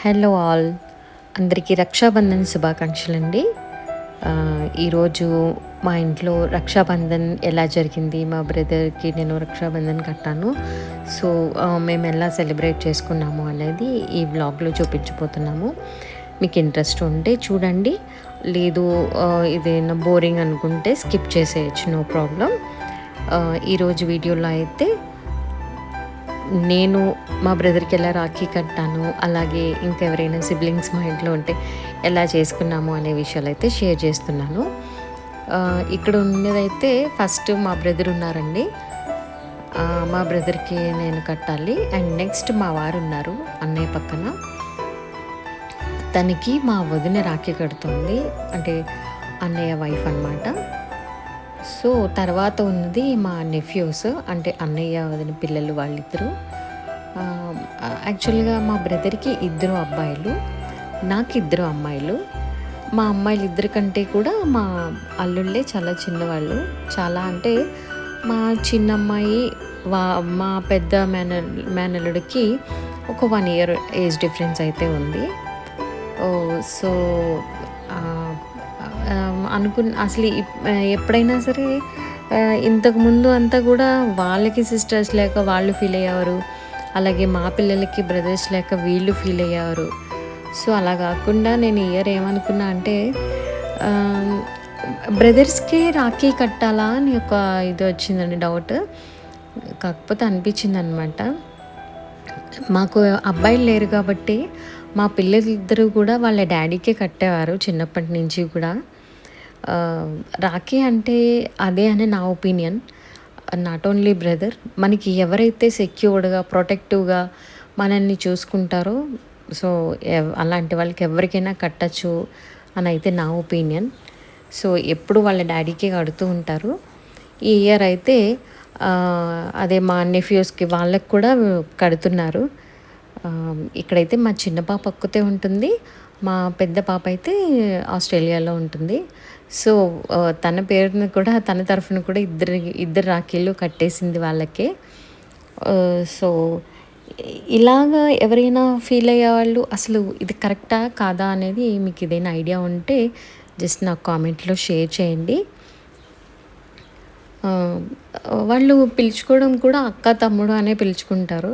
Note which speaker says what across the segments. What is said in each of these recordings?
Speaker 1: Hello all. అందరికీ రక్షాబంధన్ శుభాకాంక్షలండి. ఈరోజు మా ఇంట్లో రక్షాబంధన్ ఎలా జరిగింది? మా బ్రదర్కి నేను రక్షాబంధన్ కట్టాను. సో మేము ఎలా సెలబ్రేట్ చేసుకున్నాము అనేది ఈ వ్లాగ్లో చూపించబోతున్నాము. మీకు ఇంట్రెస్ట్ ఉంటే చూడండి. లేదు ఇదేనా బోరింగ్ అనుకుంటే స్కిప్ చేసేయచ్చు నో ప్రాబ్లం. ఈరోజు వీడియోలో అయితే నేను మా బ్రదర్కి ఎలా రాఖీ కట్టాను అలాగే ఇంకెవరైనా సిబ్లింగ్స్ మా ఇంట్లో ఉంటే ఎలా చేసుకున్నాము అనే విషయాలు అయితే షేర్ చేస్తున్నాను. ఇక్కడ ఉన్నదైతే ఫస్ట్ మా బ్రదర్ ఉన్నారండి. మా బ్రదర్కి నేను కట్టాలి. అండ్ నెక్స్ట్ మా వారు ఉన్నారు అన్నయ్య పక్కన. తనకి మా వదిన రాఖీ కడుతుంది. అంటే అన్నయ్య వైఫ్ అనమాట సో తర్వాత ఉన్నది మా నెఫ్యూస్ అంటే అన్నయ్య వదిన పిల్లలు వాళ్ళిద్దరు. యాక్చువల్గా మా బ్రదర్కి ఇద్దరు అబ్బాయిలు నాకు ఇద్దరు అమ్మాయిలు. మా అమ్మాయిలు ఇద్దరి కంటే కూడా మా అల్లుళ్ళే చాలా చిన్నవాళ్ళు. చాలా అంటే మా చిన్న అమ్మాయి వా మా పెద్ద మేన మేనల్లుడికి ఒక వన్ ఇయర్ ఏజ్ డిఫరెన్స్ అయితే ఉంది. ఓ సో అనుకున్న అసలు ఇప్- ఎప్పుడైనా సరే ఇంతకుముందు ఇంతకు ముందు అంతా కూడా వాళ్ళకి సిస్టర్స్ లేక వాళ్ళు ఫీల్ అయ్యేవారు. అలాగే మా పిల్లలకి బ్రదర్స్ లేక వీళ్ళు ఫీల్ అయ్యేవారు. సో అలా కాకుండా నేను ఇయర్ ఏమనుకున్నా అంటే బ్రదర్స్కి రాఖీ కట్టాలా అని ఒక ఇది వచ్చిందండి డౌట్ కాకపోతే అనిపించింది అనమాట మాకు అబ్బాయిలు లేరు కాబట్టి మా పిల్లలిద్దరూ కూడా వాళ్ళ డాడీకే కట్టేవారు చిన్నప్పటి నుంచి కూడా. రాఖీ అంటే అదే అని నా ఒపీనియన్. నాట్ ఓన్లీ బ్రదర్ మనకి ఎవరైతే సెక్యూర్డ్గా ప్రొటెక్టివ్గా మనల్ని చూసుకుంటారో సో అలాంటి వాళ్ళకి ఎవరికైనా కట్టచ్చు అని అయితే నా ఒపీనియన్. సో ఎప్పుడు వాళ్ళ డాడీకే కడుతూ ఉంటారు. ఈ ఇయర్ అయితే అదే మా నెఫ్యూస్కి వాళ్ళకి కూడా కడుతున్నారు. ఇక్కడైతే మా చిన్న పాప ఒక్కతే ఉంటుంది. మా పెద్ద పాప అయితే ఆస్ట్రేలియాలో ఉంటుంది. సో తన పేరుని కూడా తన తరఫున కూడా ఇద్దరు ఇద్దరు రాఖీలు కట్టేసింది వాళ్ళకే. సో ఇలాగా ఎవరైనా ఫీల్ అయ్యే వాళ్ళు అసలు ఇది కరెక్టా కాదా అనేది మీకు ఏదైనా ఐడియా ఉంటే జస్ట్ నాకు కామెంట్లో షేర్ చేయండి. వాళ్ళు పిలుచుకోవడం కూడా అక్క తమ్ముడు అనే పిలుచుకుంటారు.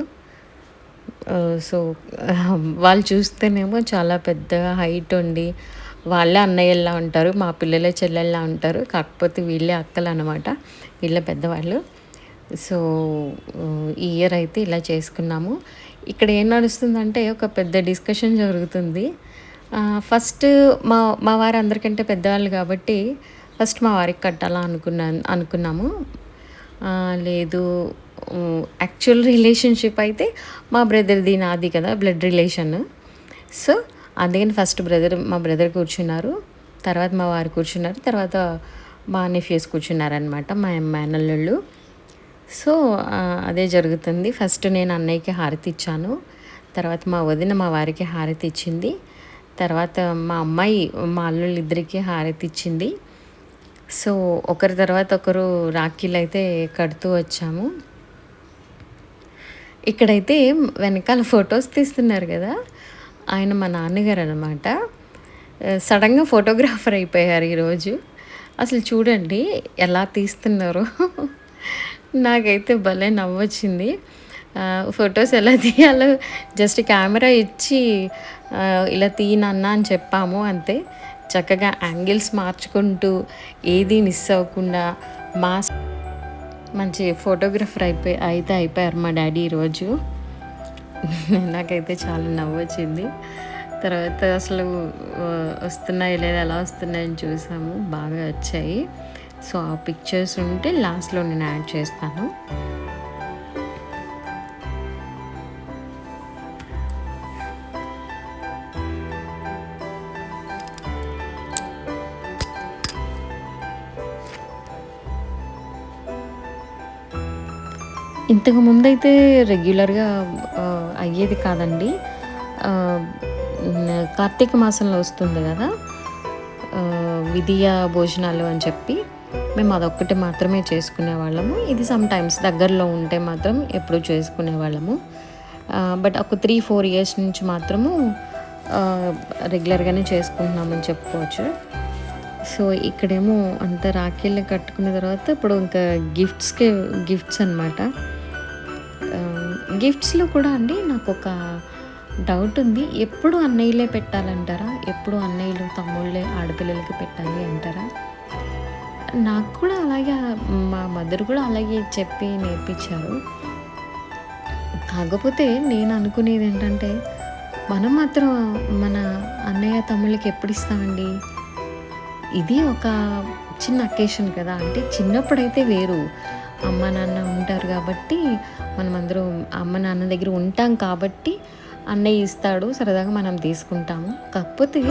Speaker 1: సో వాళ్ళు చూస్తేనేమో చాలా పెద్దగా హైట్ ఉండి వాళ్ళే అన్నయ్యలా ఉంటారు మా పిల్లలే చెల్లెల్లా ఉంటారు. కాకపోతే వీళ్ళే అక్కలు అనమాట వీళ్ళే పెద్దవాళ్ళు. సో ఈ ఇయర్ అయితే ఇలా చేసుకున్నాము. ఇక్కడ ఏం నడుస్తుందంటే ఒక పెద్ద డిస్కషన్ జరుగుతుంది. ఫస్ట్ మా మా వారు అందరికంటే పెద్దవాళ్ళు కాబట్టి ఫస్ట్ మా వారికి కట్టాలా అనుకున్నా అనుకున్నాము. లేదు యాక్చువల్ రిలేషన్షిప్ అయితే మా బ్రదర్ది నాది కదా బ్లడ్ రిలేషన్. సో అందుకని ఫస్ట్ బ్రదర్ మా బ్రదర్ కూర్చున్నారు. తర్వాత మా వారు కూర్చున్నారు. తర్వాత మా నెఫ్యూస్ కూర్చున్నారనమాట మా మేనల్లుళ్ళు సో అదే జరుగుతుంది. ఫస్ట్ నేను అన్నయ్యకి హారతి ఇచ్చాను. తర్వాత మా వదిన మా వారికి హారతి ఇచ్చింది. తర్వాత మా అమ్మాయి మా అల్లుళ్ళు ఇద్దరికి హారతి ఇచ్చింది. సో ఒకరి తర్వాత ఒకరు రాఖీలు అయితే కడుతూ వచ్చాము. ఇక్కడైతే వెనకాల ఫొటోస్ తీస్తున్నారు కదా. ఆయన మా నాన్నగారు అనమాట సడన్గా ఫోటోగ్రాఫర్ అయిపోయారు ఈరోజు. అసలు చూడండి ఎలా తీస్తున్నారు. నాకైతే భలే నవ్వొచ్చింది. ఫొటోస్ ఎలా తీయాలో జస్ట్ కెమెరా ఇచ్చి ఇలా తీయనన్నా అని చెప్పాము అంతే. చక్కగా యాంగిల్స్ మార్చుకుంటూ ఏది మిస్ అవ్వకుండా మాస్ మంచి ఫోటోగ్రఫర్ అయిపోయి అయితే అయిపోయారు మా డాడీ ఈరోజు. నాకైతే చాలా నవ్వు వచ్చింది తర్వాత అసలు వస్తున్నాయి లేదా ఎలా వస్తున్నాయని చూసాము. బాగా వచ్చాయి. సో ఆ పిక్చర్స్ ఉంటే లాస్ట్లో నేను యాడ్ చేస్తాను. ఇంతకు ముందైతే రెగ్యులర్గా అయ్యేది కాదండి. కార్తీక మాసంలో వస్తుంది కదా విధియ భోజనాలు అని చెప్పి మేము అదొక్కటి మాత్రమే చేసుకునే వాళ్ళము ఇది సమ్ టైమ్స్ దగ్గరలో ఉంటే మాత్రం ఎప్పుడు చేసుకునే వాళ్ళము బట్ ఒక త్రీ ఫోర్ ఇయర్స్ నుంచి మాత్రము రెగ్యులర్గానే చేసుకుంటున్నామని చెప్పుకోవచ్చు. సో ఇక్కడేమో అంత రాఖీలు కట్టుకున్న తర్వాత ఇప్పుడు ఇంకా గిఫ్ట్స్కే గిఫ్ట్స్ అనమాట గిఫ్ట్స్లో కూడా అండి నాకు ఒక డౌట్ ఉంది. ఎప్పుడు అన్నయ్యలే పెట్టాలంటారా? ఎప్పుడు అన్నయ్యలు తమ్ముళ్ళే ఆడపిల్లలకి పెట్టాలి అంటారా? నాకు కూడా అలాగే మా మదర్ కూడా అలాగే చెప్పి నేర్పించారు. కాకపోతే నేను అనుకునేది ఏంటంటే మనం మాత్రం మన అన్నయ్య తమ్ముళ్ళకి ఎప్పుడు ఇస్తామండి? ఇది ఒక చిన్న అకేషన్ కదా. అంటే చిన్నప్పుడైతే వేరు. అమ్మ నాన్న ఉంటారు కాబట్టి మనమందరం అమ్మ నాన్న దగ్గర ఉంటాం కాబట్టి అన్నయ్య ఇస్తాడు సరదాగా మనం తీసుకుంటాము. కాకపోతే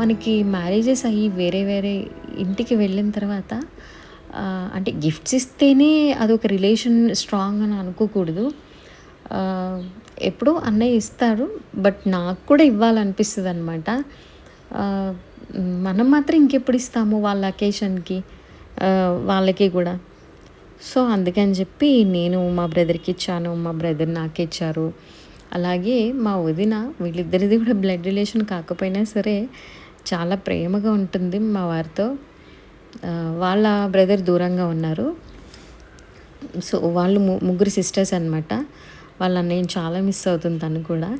Speaker 1: మనకి మ్యారేజెస్ అయ్యి వేరే వేరే ఇంటికి వెళ్ళిన తర్వాత అంటే గిఫ్ట్స్ ఇస్తేనే అదొక రిలేషన్ స్ట్రాంగ్ అని అనుకోకూడదు. ఎప్పుడూ అన్నయ్య ఇస్తారు బట్ నాకు కూడా ఇవ్వాలనిపిస్తుంది అనమాట మనం మాత్రం ఇంకెప్పుడు ఇస్తాము వాళ్ళ అకేషన్కి వాళ్ళకి కూడా. సో అందుకని చెప్పి నేను మా బ్రదర్కి ఇచ్చాను మా బ్రదర్ నాకు ఇచ్చారు. అలాగే మా వదిన వీళ్ళిద్దరిది కూడా బ్లడ్ రిలేషన్ కాకపోయినా సరే చాలా ప్రేమగా ఉంటుంది మా వారితో. వాళ్ళ బ్రదర్ దూరంగా ఉన్నారు. సో వాళ్ళు ము- ముగ్గురు సిస్టర్స్ అనమాట వాళ్ళ నేను చాలా మిస్ అవుతుంది తను కూడా.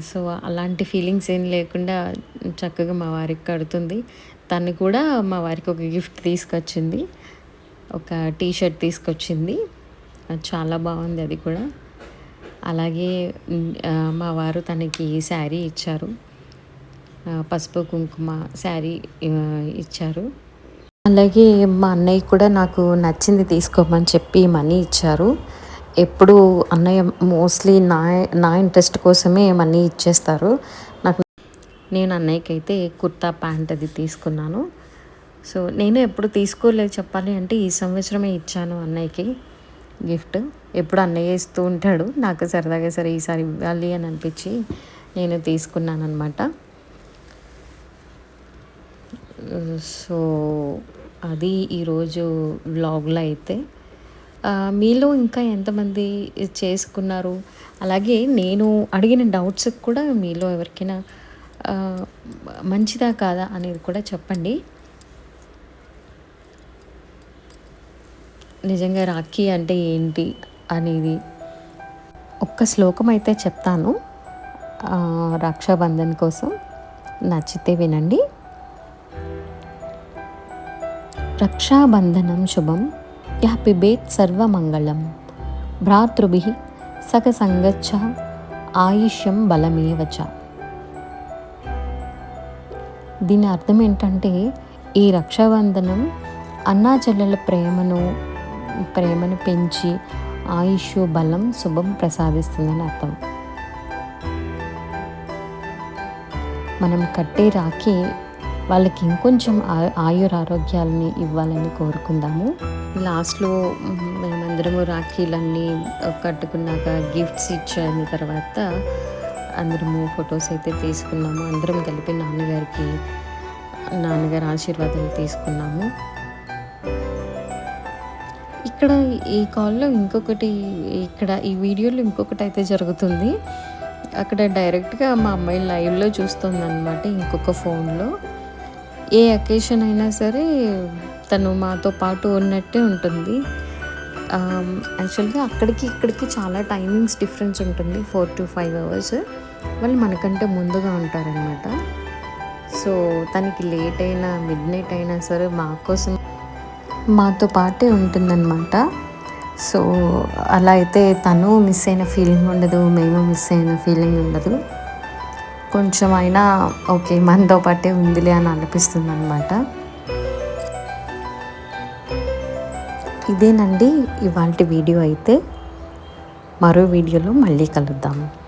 Speaker 1: సో అలాంటి ఫీలింగ్స్ ఏం లేకుండా చక్కగా మా వారికి కడుతుంది. తను కూడా మా వారికి ఒక గిఫ్ట్ తీసుకొచ్చింది. ఒక టీ షర్ట్ తీసుకొచ్చింది. అది చాలా బాగుంది అది కూడా. అలాగే మా వారు తనకి శారీ ఇచ్చారు. పసుపు కుంకుమ శారీ ఇచ్చారు. అలాగే మా అన్నయ్య కూడా నాకు నచ్చింది తీసుకోమని చెప్పి మనీ ఇచ్చారు. ఎప్పుడు అన్నయ్య మోస్ట్లీ నా నా ఇంట్రెస్ట్ కోసమే మనీ ఇచ్చేస్తారు. నాకు నేను అన్నయ్యకి అయితే కుర్తా ప్యాంట్ అది తీసుకున్నాను. సో నేను ఎప్పుడు తీసుకోలేదు చెప్పాలి అంటే ఈ సంవత్సరమే ఇచ్చాను అన్నయ్యకి గిఫ్ట్. ఎప్పుడు అన్నయ్య ఇస్తూ ఉంటాడు. నాకు సరదాగా సరే ఈసారి ఇవ్వాలి అని అనిపించి నేను తీసుకున్నాను అనమాట సో అది ఈరోజు వ్లాగ్లో అయితే. మీలో ఇంకా ఎంతమంది చేసుకున్నారు? అలాగే నేను అడిగిన డౌట్స్ కూడా మీలో ఎవరికైనా మంచిదా కాదా అనేది కూడా చెప్పండి. నిజంగా రాఖీ అంటే ఏంటి అనేది ఒక్క శ్లోకం అయితే చెప్తాను. రక్షాబంధన్ కోసం నచ్చితే వినండి. రక్షాబంధనం శుభం యః పిబేత్ సర్వమంగళం భ్రాతృభి సగ సంగచ్చ ఆయుష్యం బలమేవచ దీని అర్థం ఏంటంటే ఈ రక్షాబంధనం అన్నా చెల్లెల ప్రేమను ప్రేమను పెంచి ఆయుష్ బలం శుభం ప్రసాదిస్తుందని అర్థం. మనం కట్టే రాఖీ వాళ్ళకి ఇంకొంచెం ఆ- ఆయురారోగ్యాలని ఇవ్వాలని కోరుకుందాము. లాస్ట్లో మ్, మేమందరము రాఖీలన్నీ కట్టుకున్నాక గిఫ్ట్స్ ఇచ్చిన తర్వాత అందరము ఫొటోస్ అయితే తీసుకున్నాము. అందరం కలిపి నాన్నగారికి నాన్నగారి ఆశీర్వాదాలు తీసుకున్నాము. ఇక్కడ ఈ కాల్లో ఇంకొకటి ఇక్కడ ఈ వీడియోలో ఇంకొకటి అయితే జరుగుతుంది. అక్కడ డైరెక్ట్గా మా అమ్మాయి లైవ్లో చూస్తుంది అనమాట ఇంకొక ఫోన్లో. ఏ అకేషన్ అయినా సరే తను మాతో పాటు ఉన్నట్టే ఉంటుంది. యాక్చువల్గా అక్కడికి ఇక్కడికి చాలా టైమింగ్స్ డిఫరెన్స్ ఉంటుంది. ఫోర్ టు ఫైవ్ అవర్స్ వాళ్ళు మనకంటే ముందుగా ఉంటారనమాట సో తనకి లేట్ అయినా మిడ్ నైట్ అయినా సరే మా కోసం మాతో పాటే ఉంటుందన్నమాట. సో అలా అయితే తను మిస్ అయిన ఫీలింగ్ ఉండదు మేము మిస్ అయిన ఫీలింగ్ ఉండదు. కొంచెం అయినా ఓకే మనతో పాటే ఉందిలే అని అనిపిస్తుంది అనమాట ఇదేనండి ఇవాళ వీడియో అయితే. మరో వీడియోలో మళ్ళీ కలుద్దాము